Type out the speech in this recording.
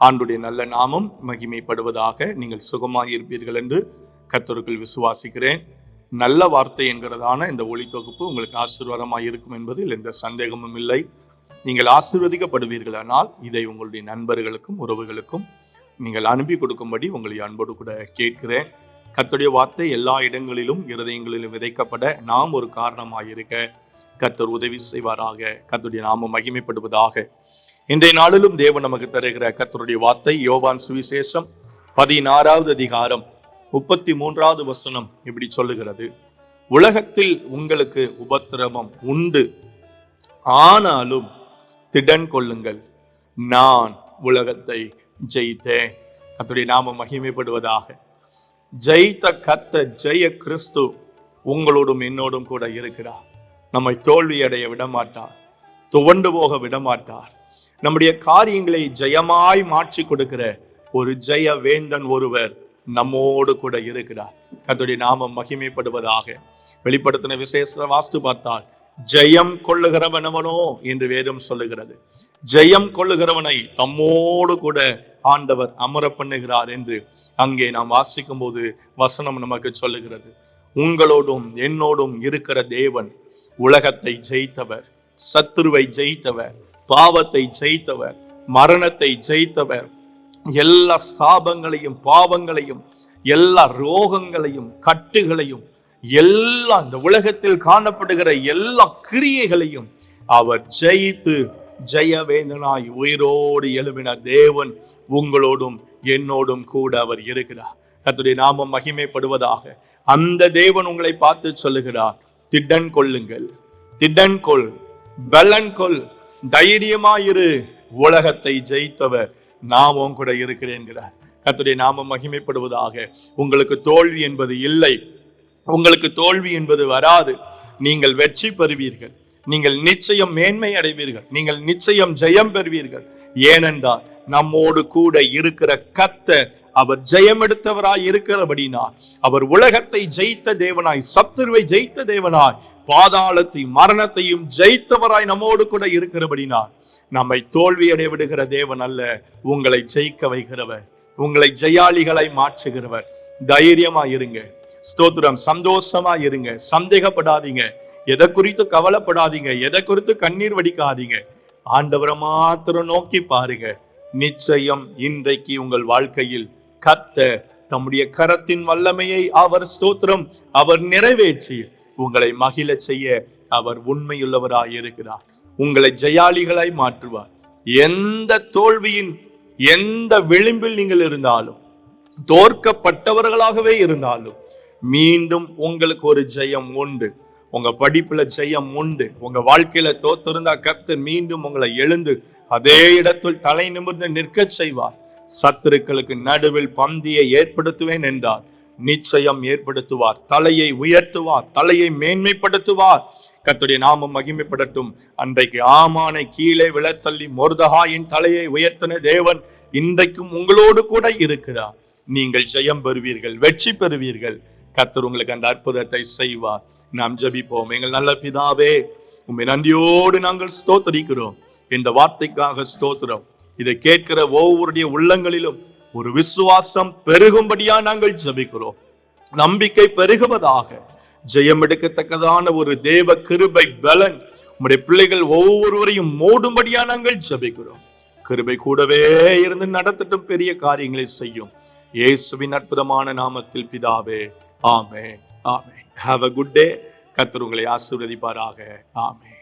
ஆண்டுடைய நல்ல நாமம் மகிமைப்படுவதாக நீங்கள் சுகமாக இருப்பீர்கள் என்று கத்தருக்குள் விசுவாசிக்கிறேன். நல்ல வார்த்தை என்கிறதான இந்த ஒளி தொகுப்பு உங்களுக்கு ஆசீர்வாதமாக இருக்கும் என்பதில் எந்த சந்தேகமும் இல்லை. நீங்கள் ஆசீர்வதிக்கப்படுவீர்களானால் இதை உங்களுடைய நண்பர்களுக்கும் உறவுகளுக்கும் நீங்கள் அனுப்பி கொடுக்கும்படி உங்களை அன்போடு கூட கேட்கிறேன். கத்துடைய வார்த்தை எல்லா இடங்களிலும் இருதயங்களிலும் விதைக்கப்பட நாம் ஒரு காரணமாக இருக்க கர்த்தர் உதவி செய்வாராக. கத்துடைய நாமம் மகிமைப்படுவதாக இன்றைய நாளிலும் தேவன் நமக்கு தருகிற கர்த்தருடைய வார்த்தை யோவான் சுவிசேஷம் பதினாறாவது அதிகாரம் முப்பத்தி மூன்றாவது வசனம் இப்படி சொல்லுகிறது. உலகத்தில் உங்களுக்கு உபத்திரவம் உண்டு. ஆனாலும் திடன் கொள்ளுங்கள். நான் உலகத்தை ஜெயித்தேன். அத்துடைய நாம மகிமைப்படுவதாக. ஜெயித்த கத்த ஜெய கிறிஸ்து உங்களோடும் என்னோடும் கூட இருக்கிறார். நம்மை தோல்வி அடைய விடமாட்டார். துவண்டு போக விடமாட்டார். நம்முடைய காரியங்களை ஜெயமாய் மாற்றி கொடுக்கிற ஒரு ஜெய வேந்தன் ஒருவர் நம்மோடு கூட இருக்கிறார். கத்துடைய நாமம் மகிமைப்படுவதாக வெளிப்படுத்தின விசேஷ வாஸ்து பார்த்தால் ஜெயம் கொள்ளுகிறவனவனோ என்று வேதம் சொல்லுகிறது. ஜெயம் கொள்ளுகிறவனை தம்மோடு கூட ஆண்டவர் அமர பண்ணுகிறார் என்று அங்கே நாம் வாசிக்கும் போது வசனம் நமக்கு சொல்லுகிறது. உங்களோடும் என்னோடும் இருக்கிற தேவன் உலகத்தை ஜெயித்தவர் சத்துருவை ஜெயித்தவர் பாவத்தை ஜெயித்தவர் மரணத்தை ஜெயித்தவர். எல்லா சாபங்களையும் பாவங்களையும் எல்லா ரோகங்களையும் கட்டுகளையும் எல்லா இந்த உலகத்தில் காணப்படுகிற எல்லா கிரியைகளையும் அவர் ஜெயித்து ஜெயவேந்தனாய் உயிரோடு எழுவின தேவன் உங்களோடும் என்னோடும் கூட அவர் இருக்கிறார். கத்துடைய நாமம் மகிமைப்படுவதாக அந்த தேவன் உங்களை பார்த்து சொல்லுகிறார். திடன் கொள்ளுங்கள். திடன் கொள். பலன் கொள். தைரியமாயிரு. உலகத்தை ஜெயித்தவர் நாமும் கூட இருக்கிறேன்கிறார் கத்துடைய நாமம் மகிமைப்படுவதாக. உங்களுக்கு தோல்வி என்பது இல்லை. உங்களுக்கு தோல்வி என்பது வராது. நீங்கள் வெற்றி பெறுவீர்கள். நீங்கள் நிச்சயம் மேன்மை அடைவீர்கள். நீங்கள் நிச்சயம் ஜெயம் பெறுவீர்கள். ஏனென்றால் நம்மோடு கூட இருக்கிற கத்த அவர் ஜெயம் எடுத்தவராய் இருக்கிறபடினா அவர் உலகத்தை ஜெயித்த தேவனாய் சத்துருவை ஜெயித்த தேவனாய் பாதாளத்தையும் மரணத்தையும் ஜெயித்தவராய் நம்மோடு கூட இருக்கிறபடினால் நம்மை தோல்வியடைய விடுகிற தேவன் அல்ல உங்களை ஜெயிக்க வைக்கிறவர் உங்களை ஜெயாளிகளை மாற்றுகிறவர். தைரியமா இருங்க. ஸ்தோத்திரம். சந்தோஷமா இருங்க. சந்தேகப்படாதீங்க. எதை குறித்து கவலைப்படாதீங்க. எதை குறித்து கண்ணீர் வடிக்காதீங்க. ஆண்டவரை மாத்திரம் நோக்கி பாருங்க. நிச்சயம் இன்றைக்கு உங்கள் வாழ்க்கையில் கத்த தம்முடைய கரத்தின் வல்லமையை அவர் ஸ்தோத்திரம் அவர் நிறைவேற்றி உங்களை மகிழ செய்ய அவர் உண்மையுள்ளவராய் இருக்கிறார். உங்களை ஜெயாளிகளாய் மாற்றுவார். எந்த தோல்வியின் எந்த விளிம்பில் நீங்கள் இருந்தாலும் தோற்கப்பட்டவர்களாகவே இருந்தாலும் மீண்டும் உங்களுக்கு ஒரு ஜெயம் உண்டு. உங்க படிப்புல ஜெயம் உண்டு. உங்க வாழ்க்கையில தோத்திருந்தா கர்த்தர் மீண்டும் உங்களை எழுந்து அதே இடத்தில் தலை நிமிர்ந்து நிற்கச் செய்வார். சத்துருக்களுக்கு நடுவில் பந்தியை ஏற்படுத்துவேன் என்றார். நிச்சயம் ஏற்படுத்துவார். தலையை உயர்த்துவார். தலையை மேன்மைப்படுத்துவார். கத்துடைய நாமம் மகிமைப்படட்டும். அன்றைக்கு ஆமானை கீழே விழத்தள்ளி மொர்தகாயின் தலையை உயர்த்தின தேவன் இன்றைக்கும் உங்களோடு கூட இருக்கிறார். நீங்கள் ஜெயம் பெறுவீர்கள் வெற்றி பெறுவீர்கள். கத்தர் உங்களுக்கு அந்த அற்புதத்தை செய்வார். நாம் ஜபிப்போம். எங்கள் நல்ல பிதாவே உண்மை நன்றியோடு நாங்கள் ஸ்தோத்தரிக்கிறோம். இந்த வார்த்தைக்காக ஸ்தோத்திரம். இதை கேட்கிற ஒவ்வொருடைய உள்ளங்களிலும் ஒரு விசுவாசம் பெருகும்படியா நாங்கள் ஜபிக்கிறோம். நம்பிக்கை பெருகுவதாக ஜெயம் எடுக்கத்தக்கதான ஒரு தேவ கிருபை பலன் உம்முடைய பிள்ளைகள் ஒவ்வொருவரையும் மூடும்படியா நாங்கள் ஜபிக்கிறோம். கிருபை கூடவே இருந்து நடத்தட்டும் பெரிய காரியங்களை செய்யும். இயேசுவின் அற்புதமான நாமத்தில் பிதாவே ஆமே ஆமே ஹாவ் அ குட் டே கத்தர் உங்களை ஆசீர்வதிப்பாராக. ஆமே